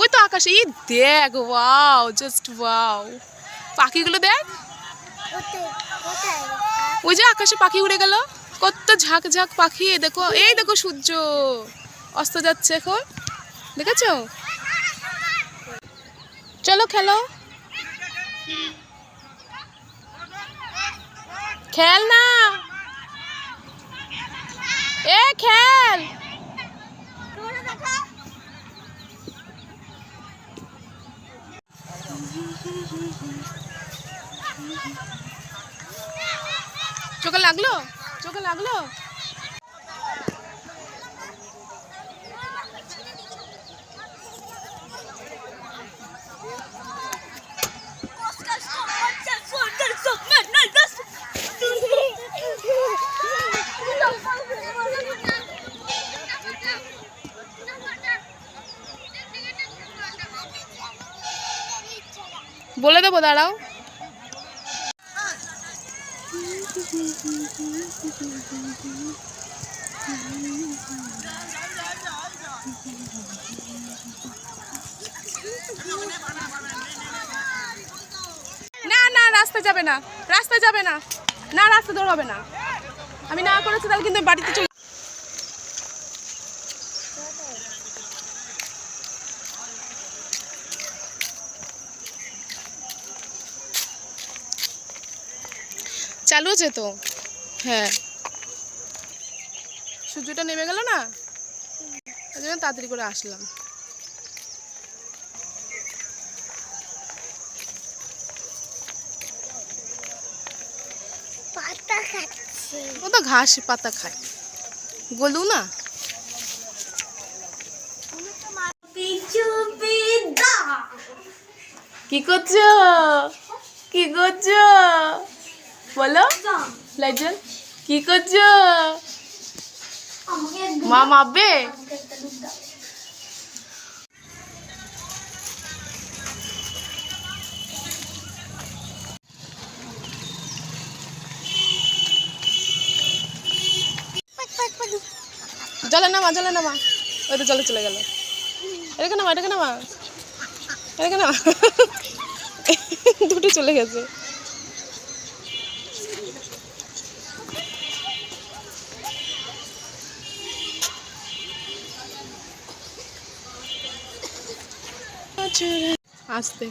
ওই তো আকাশে। এই দেখ ওয়াও জাস্ট ওয়াও পাখিগুলো দেখ। ওই যে আকাশে পাখি উড়ে গেল। কত ঝাঁক ঝাঁক পাখি, দেখো। এই দেখো সূর্য। অস্ত যাচ্ছে এখন। দেখেছ? চলো খেলো। খেল না এ খেল। চোখে লাগল? চোখে লাগল? বলে দেবো, দাঁড়াও। না না রাস্তা যাবে না রাস্তা যাবে না। না রাস্তা দৌড়াবে না। আমি না করেছি, তাহলে কিন্তু বাড়িতে চলে চালু আছে তো? হ্যাঁ। সূর্যটা নেমে গেল না? ওই জন্য তাড়াতাড়ি করে আসলাম। ও তো ঘাস পাতা খায়। গলু না? কি করছ? কি করছ? বলো। লাইজল, কি করছ? মা মাপবে? জলে নামা জলে নামা। ওই তো জলে চলে গেল। এটাকে নামা এটাকে নামা। এটাকে নামা। দুটো চলে গেছে। আস্তে।